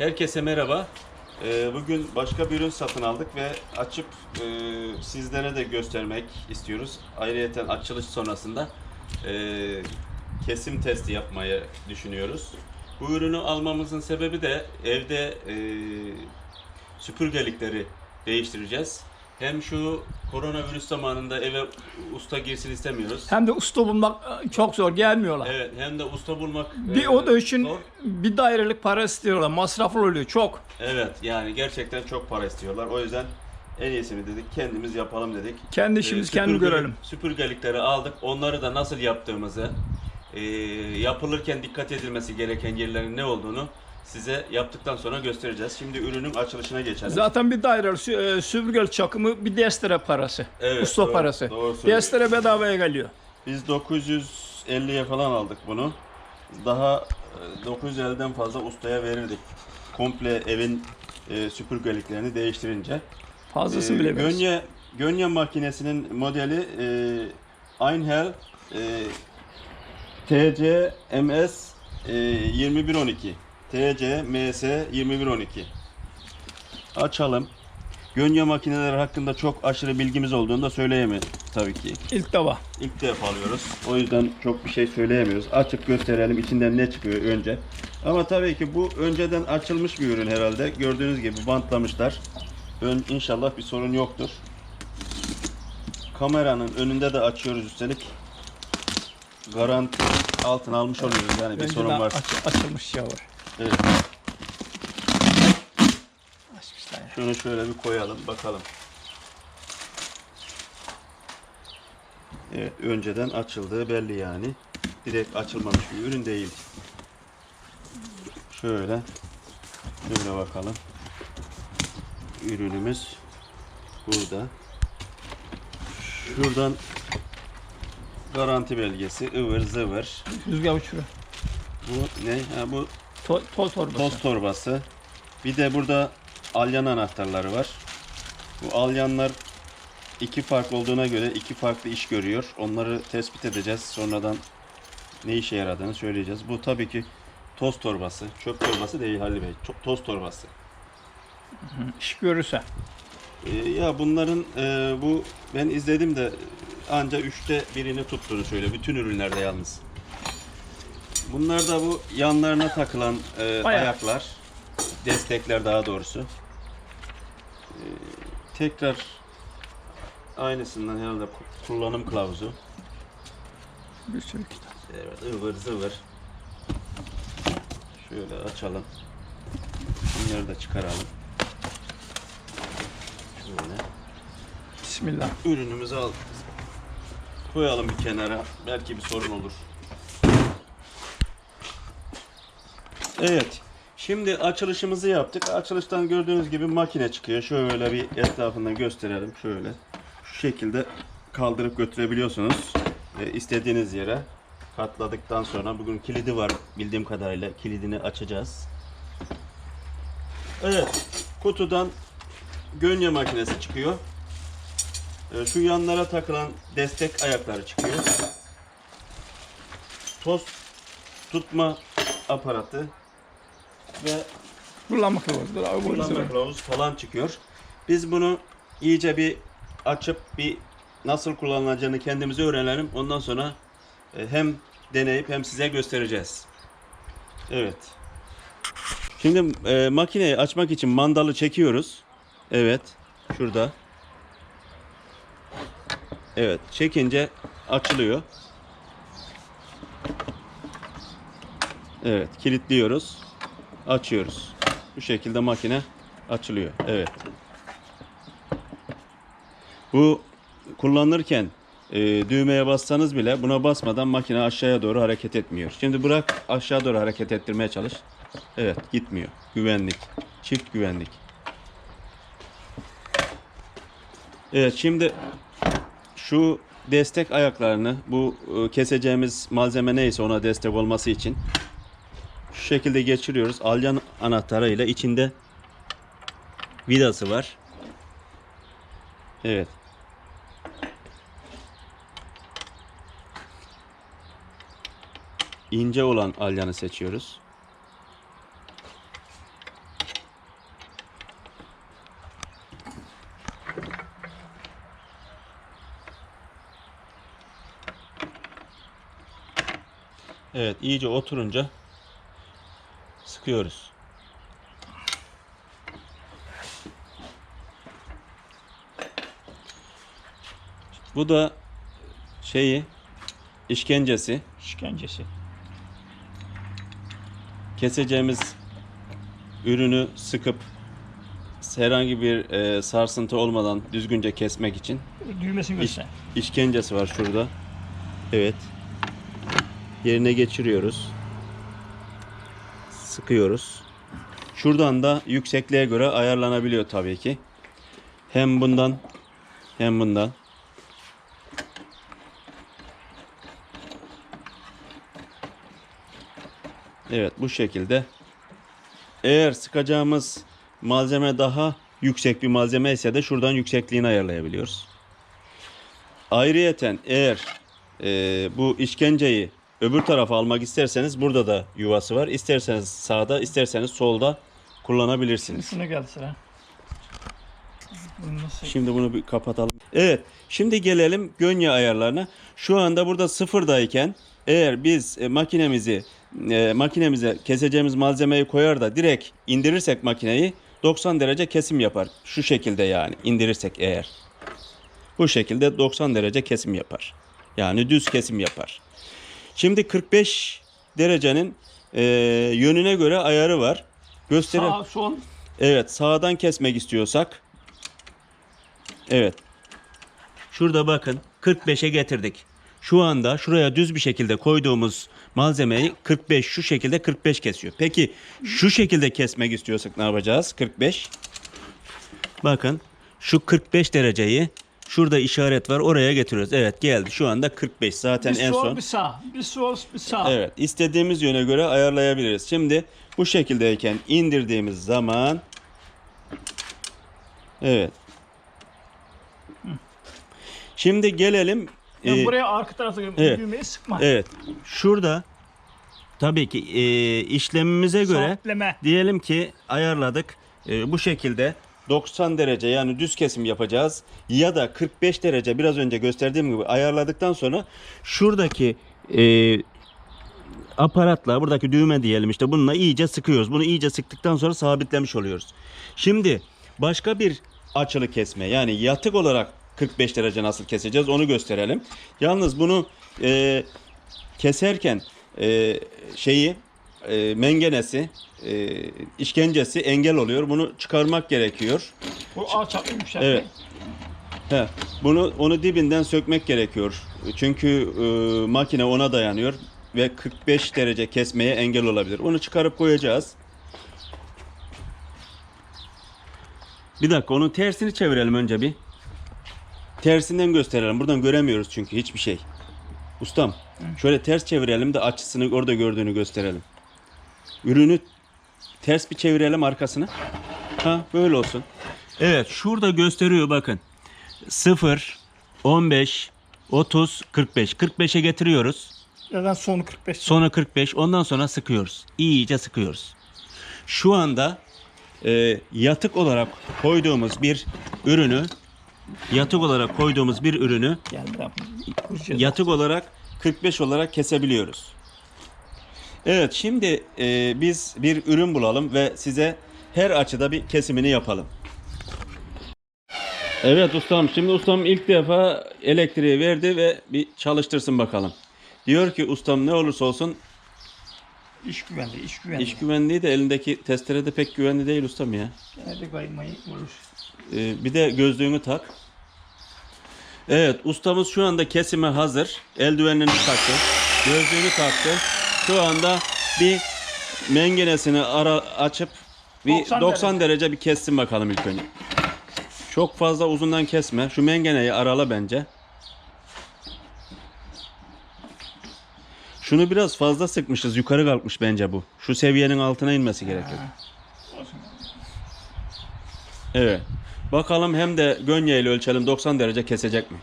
Herkese merhaba. Ee, Bugün başka bir ürün satın aldık ve açıp e, sizlere de göstermek istiyoruz. Ayrıyeten açılış sonrasında e, kesim testi yapmayı düşünüyoruz. Bu ürünü almamızın sebebi de evde e, süpürgelikleri değiştireceğiz. Hem şu koronavirüs zamanında eve usta girsin istemiyoruz. Hem de usta bulmak e, çok zor gelmiyorlar. Evet, hem de usta bulmak Bir e, o da için zor. bir dairelik para istiyorlar. Masraflı oluyor çok. Evet yani gerçekten çok para istiyorlar. O yüzden en iyisi mi dedik kendimiz yapalım dedik. Kendi işimizi Ee, kendi görelim. Süpürgelikleri aldık. Onları da nasıl yaptığımızı, e, yapılırken dikkat edilmesi gereken yerlerin ne olduğunu size yaptıktan sonra göstereceğiz. Şimdi ürünün açılışına geçelim. Zaten bir daireli sü- e, süpürgeli çakımı bir destere parası. Evet, usta doğru- parası. doğru söylüyorsun. destere bedavaya geliyor. Biz 950'ye falan aldık bunu. Daha e, 950'den fazla ustaya verirdik. Komple evin e, süpürgeliklerini değiştirince. Fazlasını Ee, bile veririz. Gönye, Gönye makinesinin modeli e, Einhell e, TCMS e, 2112 TCMS 2112 Açalım. Gönye makineleri hakkında çok aşırı bilgimiz olduğunu da söyleyemem tabii ki. İlk defa. İlk defa alıyoruz. O yüzden çok bir şey söyleyemiyoruz. Açıp gösterelim içinden ne çıkıyor önce. Ama tabii ki bu önceden açılmış bir ürün herhalde. Gördüğünüz gibi bantlamışlar. Ön, inşallah bir sorun yoktur. Kameranın önünde de açıyoruz üstelik. Garanti altına almış oluyoruz yani bir Önceden sorun varsa. aç- açılmış ya var. Evet. Açmışlar ya. Şunu şöyle bir koyalım bakalım. Evet önceden açıldığı belli yani. Direkt açılmamış bir ürün değil. Şöyle. Şöyle bakalım. Ürünümüz burada. Şuradan garanti belgesi ıvır zıvır. Rüzgar uçuruyor. Bu ne? Ha, bu To toz torbası. Toz torbası. Bir de burada alyan anahtarları var. Bu alyanlar iki farklı olduğuna göre iki farklı iş görüyor. Onları tespit edeceğiz. Sonradan ne işe yaradığını söyleyeceğiz. Bu tabii ki toz torbası. Çöp torbası değil Halil Bey. Toz torbası. İş görürse. Ee, ya bunların e, bu ben izledim de anca üçte birini tuttuğunu söyle. Bütün ürünlerde yalnız. Bunlar da bu yanlarına takılan e, Ayak. ayaklar. Destekler daha doğrusu. Ee, tekrar aynısından herhalde ku- kullanım kılavuzu. Bir sürü kitap. Evet ıvır zıvır. Şöyle açalım. Bunları da çıkaralım. Şöyle. Bismillah. ürünümüzü al koyalım bir kenara. Belki bir sorun olur. Evet. Şimdi açılışımızı yaptık. Açılıştan gördüğünüz gibi makine çıkıyor. Şöyle bir etrafından gösterelim. Şöyle. Şu şekilde kaldırıp götürebiliyorsunuz. E, istediğiniz yere katladıktan sonra bugün kilidi var bildiğim kadarıyla kilidini açacağız. Evet. Kutudan gönye makinesi çıkıyor. Ee, Şu yanlara takılan destek ayakları çıkıyor. Toz tutma aparatı ve Kullanma kılavuzu. da ıvır kullanma kılavuz falan çıkıyor. Biz bunu iyice bir açıp bir nasıl kullanılacağını kendimize öğrenelim. Ondan sonra e, hem deneyip hem size göstereceğiz. Evet. Şimdi e, makineyi açmak için mandalı çekiyoruz. Evet. Şurada. Evet. Çekince açılıyor. Evet. Kilitliyoruz. Açıyoruz. Bu şekilde makine açılıyor. Evet. Bu kullanırken e, düğmeye bassanız bile buna basmadan makine aşağıya doğru hareket etmiyor. Şimdi bırak aşağı doğru hareket ettirmeye çalış. Evet gitmiyor. Güvenlik. Çift güvenlik. Evet şimdi şu destek ayaklarını bu e, keseceğimiz malzeme neyse ona destek olması için şu şekilde geçiriyoruz. Alyan anahtarıyla içinde vidası var. Evet. ince olan alyanı seçiyoruz. Evet iyice oturunca sıkıyoruz. Bu da şeyi işkencesi İşkencesi. keseceğimiz ürünü sıkıp herhangi bir e, sarsıntı olmadan düzgünce kesmek için Düğmesini İş, göster. işkencesi var şurada. Evet. Yerine geçiriyoruz. Sıkıyoruz. Şuradan da yüksekliğe göre ayarlanabiliyor tabii ki. Hem bundan hem bundan. Evet bu şekilde. Eğer sıkacağımız malzeme daha yüksek bir malzeme ise de şuradan yüksekliğini ayarlayabiliyoruz. Ayrıyeten eğer e, bu işkenceyi öbür tarafa almak isterseniz burada da yuvası var. İsterseniz sağda isterseniz solda kullanabilirsiniz. Üstüne geldi sıra. Bunu nasıl? Şimdi bunu bir kapatalım. Evet. Şimdi gelelim gönye ayarlarına. Şu anda burada sıfırdayken eğer biz e, makinemizi e, makinemize keseceğimiz malzemeyi koyar da direkt indirirsek makineyi 90 derece kesim yapar. Şu şekilde yani indirirsek eğer. Bu şekilde 90 derece kesim yapar. Yani düz kesim yapar. Şimdi 45 derecenin e, yönüne göre ayarı var. Gösterin. Sağ, sol. Evet sağdan kesmek istiyorsak. Evet. Şurada bakın 45'e getirdik. Şu anda şuraya düz bir şekilde koyduğumuz malzemeyi 45 şu şekilde 45 kesiyor. Peki şu şekilde kesmek istiyorsak ne yapacağız? 45. Bakın şu 45 dereceyi şurada işaret var oraya getiriyoruz. Evet geldi şu anda 45 zaten Bir en sol son. bir sağ. Bir sol bir sağ. Evet, istediğimiz yöne göre ayarlayabiliriz. Şimdi bu şekildeyken indirdiğimiz zaman Evet. Şimdi gelelim e, buraya arka tarafta evet. düğmeyi sıkma. Evet. Şurada tabii ki e, işlemimize göre Sabitleme. diyelim ki ayarladık. E, bu şekilde 90 derece yani düz kesim yapacağız. Ya da 45 derece biraz önce gösterdiğim gibi ayarladıktan sonra şuradaki e, aparatla buradaki düğme diyelim işte bununla iyice sıkıyoruz. Bunu iyice sıktıktan sonra sabitlemiş oluyoruz. Şimdi başka bir açılı kesme yani yatık olarak 45 derece nasıl keseceğiz onu gösterelim. Yalnız bunu e, keserken e, şeyi e, mengenesi e, işkencesi engel oluyor. Bunu çıkarmak gerekiyor. Bu alçaklı yükseltme. Evet. He, bunu onu dibinden sökmek gerekiyor. Çünkü e, makine ona dayanıyor ve 45 derece kesmeye engel olabilir. Onu çıkarıp koyacağız. Bir dakika onun tersini çevirelim önce bir. Tersinden gösterelim. Buradan göremiyoruz çünkü hiçbir şey. Ustam şöyle ters çevirelim de açısını orada gördüğünü gösterelim. Ürünü ters bir çevirelim arkasını. Ha böyle olsun. Evet şurada gösteriyor bakın. 0, 15, 30, 45. 45'e getiriyoruz. Neden sonu 45? Sonra 45. Ondan sonra sıkıyoruz. İyice sıkıyoruz. Şu anda e, yatık olarak koyduğumuz bir ürünü yatık olarak koyduğumuz bir ürünü Geldi de kuracağız. yatık olarak 45 olarak kesebiliyoruz. Evet şimdi e, biz bir ürün bulalım ve size her açıda bir kesimini yapalım. Evet ustam şimdi ustam ilk defa elektriği verdi ve bir çalıştırsın bakalım. Diyor ki ustam ne olursa olsun İş güvenliği, iş güvenliği. iş güvenliği de elindeki testere de pek güvenli değil ustam ya. Genelde kaymayı vurur. Ee, bir de gözlüğünü tak. Evet ustamız şu anda kesime hazır. Eldivenini taktı. Gözlüğünü taktı. Şu anda bir mengenesini ara açıp bir 90, 90 derece. bir kessin bakalım ilk önce. Çok fazla uzundan kesme. Şu mengeneyi arala bence. Şunu biraz fazla sıkmışız. Yukarı kalkmış bence bu. Şu seviyenin altına inmesi gerekiyor. Evet. Bakalım hem de gönye ile ölçelim 90 derece kesecek mi?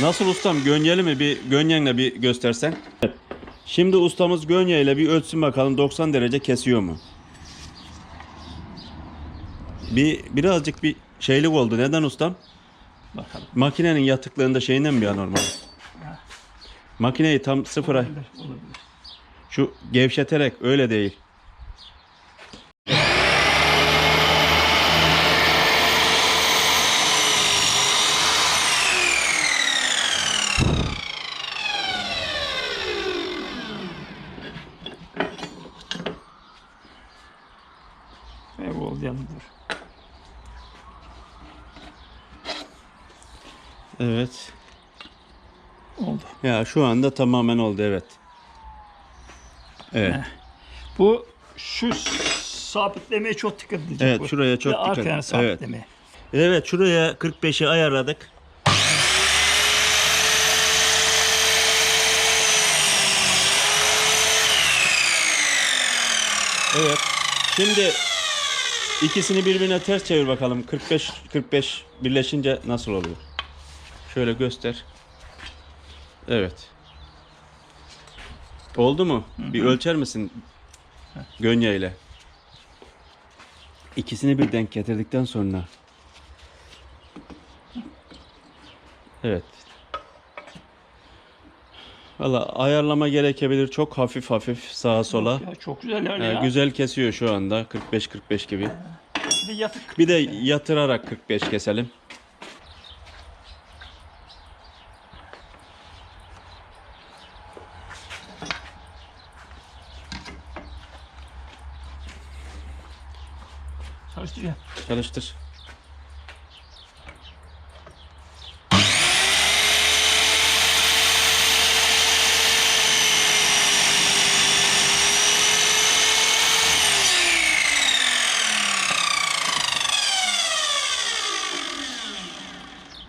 Nasıl ustam gönyeli mi bir gönyenle bir göstersen? Evet. Şimdi ustamız gönye ile bir ölçsün bakalım 90 derece kesiyor mu? Bir birazcık bir şeylik oldu. Neden ustam? Bakalım. Makinenin yatıklığında şeyinden mi ya normal? Makineyi tam sıfıra şu gevşeterek öyle değil. Evet, oldu yanım dur. Evet. Oldu. Ya şu anda tamamen oldu evet. Evet. Bu şu sabitlemeye çok dikkat edecek. Evet, bu. şuraya çok Ve dikkat- Arkaya evet. Evet şuraya 45'i ayarladık. Evet. Şimdi ikisini birbirine ters çevir bakalım. 45 45 birleşince nasıl oluyor? Şöyle göster. Evet. Oldu mu? Bir ölçer misin? Gönye ile. İkisini bir denk getirdikten sonra. Evet. Valla ayarlama gerekebilir. Çok hafif hafif sağa sola. Ya çok güzel öyle Ee, ya. güzel kesiyor şu anda. 45-45 gibi. Bir de yatık. Bir de yatırarak 45 keselim. Çalıştır.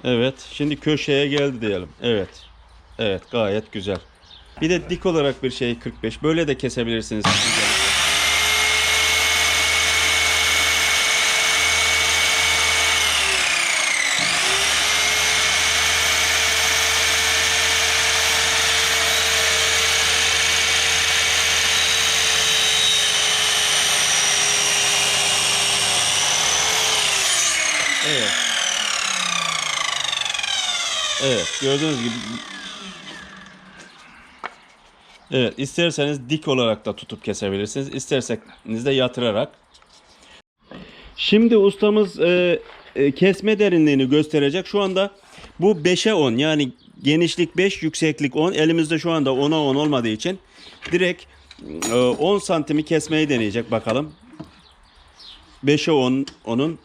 Evet, şimdi köşeye geldi diyelim. Evet. Evet, gayet güzel. Bir de dik olarak bir şey 45. Böyle de kesebilirsiniz. Evet. Evet, gördüğünüz gibi Evet, isterseniz dik olarak da tutup kesebilirsiniz. İsterseniz de yatırarak. Şimdi ustamız e, e, kesme derinliğini gösterecek. Şu anda bu 5'e 10 yani genişlik 5, yükseklik 10. Elimizde şu anda 10'a 10 olmadığı için direkt e, 10 santimi kesmeyi deneyecek bakalım. 5'e 10 onun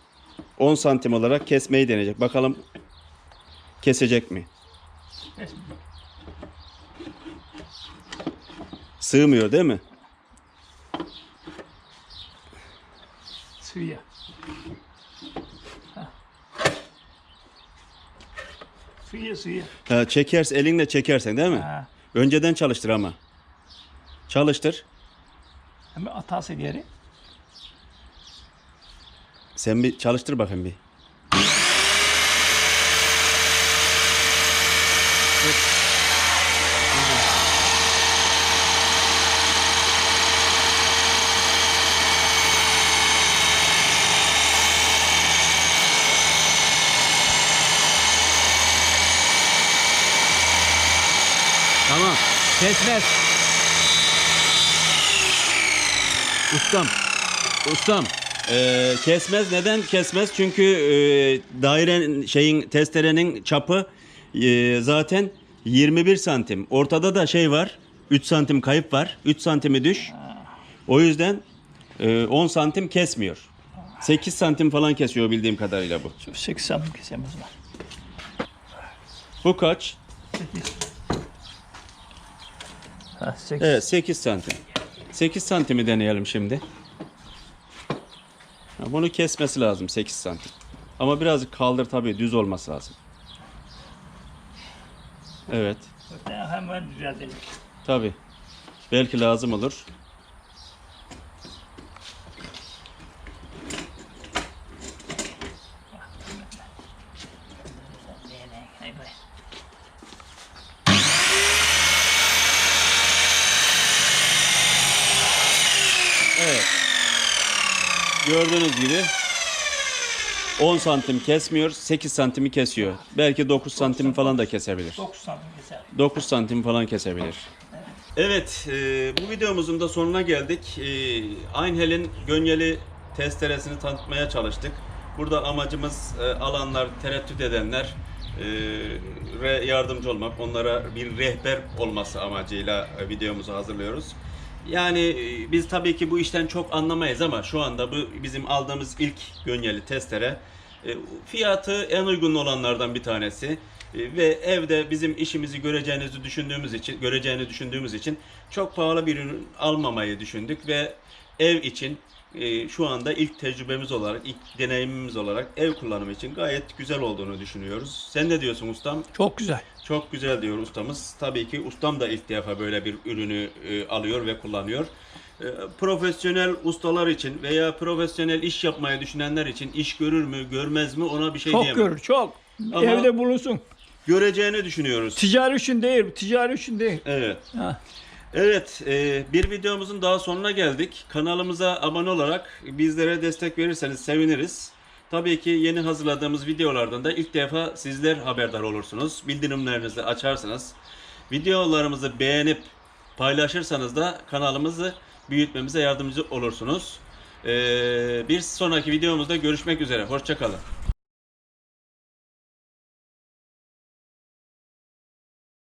10 santim olarak kesmeyi deneyecek. Bakalım kesecek mi? Sığmıyor değil mi? Ha. Sığıyor sığıyor. Ha, elinle çekersen değil mi? Ha. Önceden çalıştır ama. Çalıştır. Hemen atası geri. Sen bir çalıştır bakayım bir. Kesmez. Ustam. Ustam. Ee, kesmez. Neden kesmez? Çünkü e, dairenin şeyin testerenin çapı e, zaten 21 santim. Ortada da şey var. 3 santim kayıp var. 3 santimi düş. O yüzden e, 10 santim kesmiyor. 8 santim falan kesiyor bildiğim kadarıyla bu. Şu 8 santim kesemiz var. Bu kaç? 8. Ha, 8. Evet 8 santim. 8 santimi deneyelim şimdi. Bunu kesmesi lazım 8 santim. Ama birazcık kaldır tabii düz olması lazım. Evet Hemen düzeltelim. tabii. Belki lazım olur. Evet. Gördüğünüz gibi 10 santim kesmiyor, 8 santimi kesiyor. Belki 9 santim falan da kesebilir. 9 santim keser. 9 santim falan kesebilir. Evet, e, bu videomuzun da sonuna geldik. E, Einhel'in gönyeli testeresini tanıtmaya çalıştık. Burada amacımız e, alanlar, tereddüt edenler e, yardımcı olmak, onlara bir rehber olması amacıyla e, videomuzu hazırlıyoruz. Yani e, biz tabii ki bu işten çok anlamayız ama şu anda bu bizim aldığımız ilk gönyeli testere fiyatı en uygun olanlardan bir tanesi E, ve evde bizim işimizi göreceğinizi düşündüğümüz için göreceğini düşündüğümüz için çok pahalı bir ürün almamayı düşündük ve ev için e, şu anda ilk tecrübemiz olarak, ilk deneyimimiz olarak ev kullanımı için gayet güzel olduğunu düşünüyoruz. Sen ne diyorsun ustam? Çok güzel. Çok güzel diyor ustamız. Tabii ki ustam da ilk defa böyle bir ürünü e, alıyor ve kullanıyor. E, profesyonel ustalar için veya profesyonel iş yapmayı düşünenler için iş görür mü, görmez mi ona bir şey çok diyemem. görür, çok. Ama- Evde bulunsun. Göreceğini düşünüyoruz. Ticari için değil, ticari için değil. Evet. Ha. Evet, e, bir videomuzun daha sonuna geldik. Kanalımıza abone olarak bizlere destek verirseniz seviniriz. Tabii ki yeni hazırladığımız videolardan da ilk defa sizler haberdar olursunuz. Bildirimlerinizi açarsınız. Videolarımızı beğenip paylaşırsanız da kanalımızı büyütmemize yardımcı olursunuz. E, bir sonraki videomuzda görüşmek üzere. Hoşçakalın.